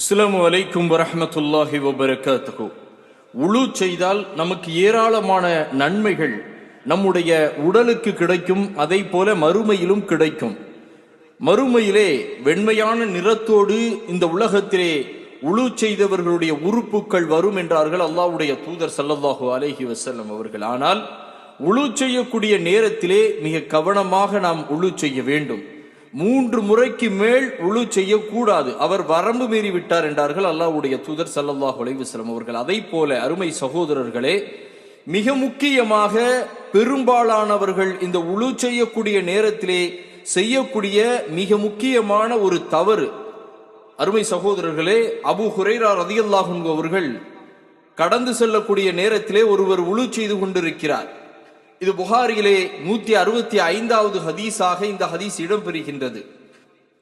அஸ்லாம் வலைக்கும் வரமத்துல்லாஹி வபரகாத்துஹு. உழு செய்தால் நமக்கு ஏராளமான நன்மைகள் நம்முடைய உடலுக்கு கிடைக்கும் அதை போல மறுமையிலும் கிடைக்கும். மறுமையிலே வெண்மையான நிறத்தோடு இந்த உலகத்திலே உழு செய்தவர்களுடைய உறுப்புகள் வரும் என்றார்கள் அல்லாவுடைய தூதர் சல்லல்லாஹு அலைஹி வசல்லம் அவர்கள். ஆனால் உழு செய்யக்கூடிய நேரத்திலே மிக கவனமாக நாம் உழு செய்ய வேண்டும். மூன்று முறைக்கு மேல் உழு செய்யக்கூடாது. அவர் வரம்பு மீறி விட்டார் என்றார்கள் அல்லாஹுடைய தூதர் சல்லல்லாஹ் அலைஹி அவர்கள். அதை போல அருமை சகோதரர்களே மிக முக்கியமாக பெரும்பாலானவர்கள் இந்த உழு செய்யக்கூடிய நேரத்திலே செய்யக்கூடிய மிக முக்கியமான ஒரு தவறு. அருமை சகோதரர்களே அபு ஹுரைரா ரதியல்லாஹு அவர்கள் கடந்து செல்லக்கூடிய நேரத்திலே ஒருவர் உழு செய்து கொண்டிருக்கிறார். இது புகாரியிலே நூத்தி அறுபத்தி ஐந்தாவது ஹதீஸாக இந்த ஹதீஸ் இடம்பெறுகின்றது.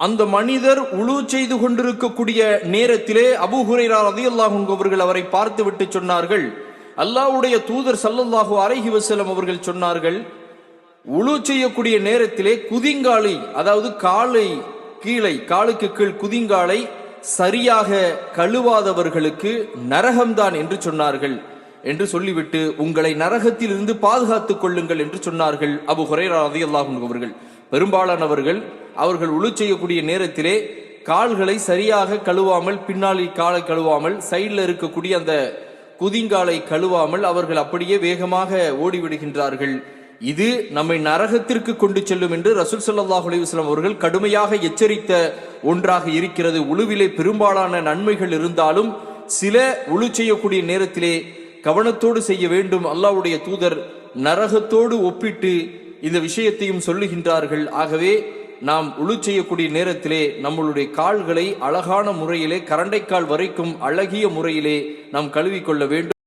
அந்த மனிதர் உழு செய்து கொண்டிருக்கக்கூடிய நேரத்திலே அபு ஹுரைரா ரதியல்லாஹு அவர்கள் அவரை பார்த்துவிட்டு சொன்னார்கள். அல்லாஹ்வுடைய தூதர் ஸல்லல்லாஹு அலைஹி வசலம் அவர்கள் சொன்னார்கள் உழு செய்யக்கூடிய நேரத்திலே குதிங்காலை அதாவது காலை கீழே காலுக்கு கீழ் குதிங்காலை சரியாக கழுவாதவர்களுக்கு நரகம்தான் என்று சொன்னார்கள். என்று சொல்லிவிட்டு உங்களை நரகத்தில் இருந்து பாதுகாத்துக் கொள்ளுங்கள் என்று சொன்னார்கள் அபு ஹுரைரா ரலியல்லாஹு அவர்கள். பெரும்பாலானவர்கள் அவர்கள் உழு செய்யக்கூடிய நேரத்திலே கால்களை சரியாக கழுவாமல் பின்னாளில் காலை கழுவாமல் சைடில் இருக்கக்கூடிய அந்த குதிங்காலை கழுவாமல் அவர்கள் அப்படியே வேகமாக ஓடிவிடுகின்றார்கள். இது நம்மை நரகத்திற்கு கொண்டு செல்லும் என்று ரசூல் சல்லாஹ் அலிவஸ்லாம் அவர்கள் கடுமையாக எச்சரித்த ஒன்றாக இருக்கிறது. உழுவிலே பெரும்பாலான நன்மைகள் இருந்தாலும் சில உழு செய்யக்கூடிய நேரத்திலே கவனத்தோடு செய்ய வேண்டும். அல்லாவுடைய தூதர் நரகத்தோடு ஒப்பிட்டு இந்த விஷயத்தையும் சொல்லுகின்றார்கள். ஆகவே நாம் உழு செய்யக்கூடிய நேரத்திலே நம்மளுடைய கால்களை அழகான முறையிலே கரண்டைக்கால் வரைக்கும் அழகிய முறையிலே நாம் கழுவிக்கொள்ள வேண்டும்.